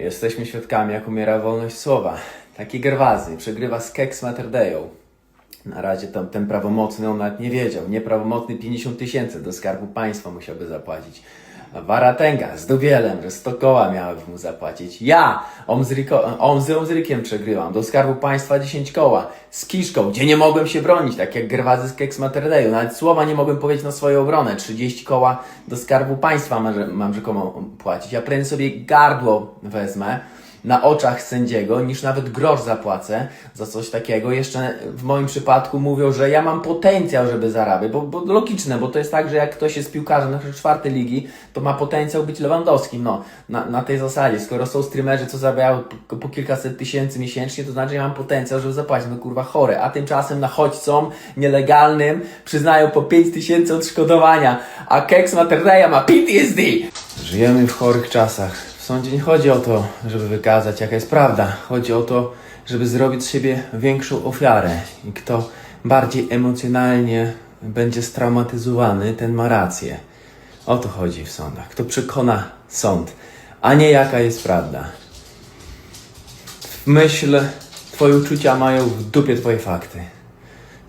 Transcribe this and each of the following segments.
Jesteśmy świadkami, jak umiera wolność słowa. Taki Gerwazy przegrywa z Keks Materdeją. Na razie tam ten prawomocny on nawet nie wiedział. Nieprawomocny 50 tysięcy do skarbu państwa musiałby zapłacić. A Waratenga z Dubielem, że 100 koła miałby mu zapłacić. Ja Omzryko, om, z Omzrykiem przegrywam. Do skarbu państwa 10 koła. Z Kiszką, gdzie nie mogłem się bronić, tak jak Gerwazy z Keks Materdeju. Nawet słowa nie mogłem powiedzieć na swoją obronę. 30 koła do skarbu państwa mam, mam rzekomo płacić. Ja prędzej sobie gardło wezmę na oczach sędziego, niż nawet grosz zapłacę za coś takiego. Jeszcze w moim przypadku mówią, że ja mam potencjał, żeby zarabiać, bo, bo logiczne, bo to jest tak, że jak ktoś jest piłkarzem na przykład czwartej ligi, to ma potencjał być Lewandowskim, no, na, na tej zasadzie. Skoro są streamerzy, co zarabiają po, po kilkaset tysięcy miesięcznie, to znaczy, że ja mam potencjał, żeby zapłacić, no kurwa chore, a tymczasem nachodźcom nielegalnym przyznają po 5 tysięcy odszkodowania, a Keks Materdeja ma PTSD! Żyjemy w chorych czasach. Sądzie nie chodzi o to, żeby wykazać, jaka jest prawda. Chodzi o to, żeby zrobić z siebie większą ofiarę. I kto bardziej emocjonalnie będzie straumatyzowany, ten ma rację. O to chodzi w sądach. Kto przekona sąd, a nie jaka jest prawda. W myśl Twoje uczucia mają w dupie Twoje fakty.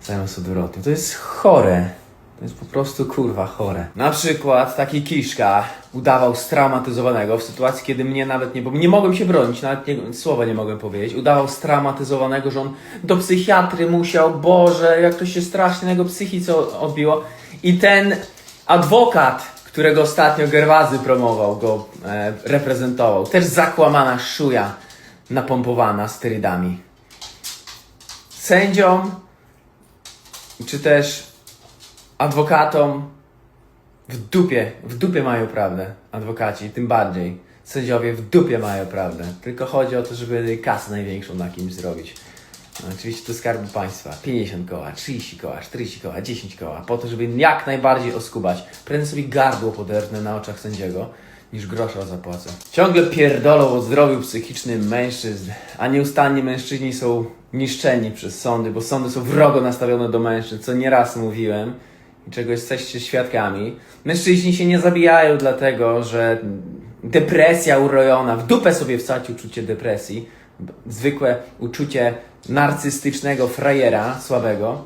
Zamiast odwrotnie. To jest chore. To jest po prostu kurwa chore. Na przykład taki Kiszka udawał straumatyzowanego w sytuacji, kiedy mnie nawet nie, bo nie mogłem się bronić, nawet nie, słowa nie mogłem powiedzieć. Udawał straumatyzowanego, że on do psychiatry musiał, Boże, jak to się strasznie na jego psychice odbiło. I ten adwokat, którego ostatnio Gerwazy promował, go e, reprezentował, też zakłamana szuja napompowana sterydami. Sędziom czy też adwokatom w dupie, w dupie mają prawdę. Adwokaci, tym bardziej. Sędziowie w dupie mają prawdę. Tylko chodzi o to, żeby kasę największą na kimś zrobić. No, oczywiście to skarbu państwa. 50 koła, 30 koła, 40 koła, 10 koła. Po to, żeby jak najbardziej oskubać. Prędzej sobie gardło poderwę na oczach sędziego, niż grosza zapłacę. Ciągle pierdolą o zdrowiu psychicznym mężczyzn, a nieustannie mężczyźni są niszczeni przez sądy, bo sądy są wrogo nastawione do mężczyzn, co nieraz mówiłem czego jesteście świadkami. Mężczyźni się nie zabijają dlatego, że depresja urojona, w dupę sobie wstać uczucie depresji, zwykłe uczucie narcystycznego frajera słabego.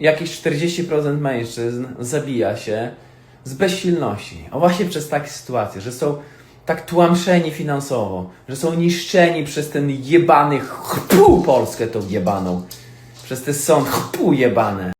Jakieś 40% mężczyzn zabija się z bezsilności. A właśnie przez takie sytuacje, że są tak tłamszeni finansowo, że są niszczeni przez ten jebany chpu Polskę tą jebaną. Przez te sąd chpu jebane.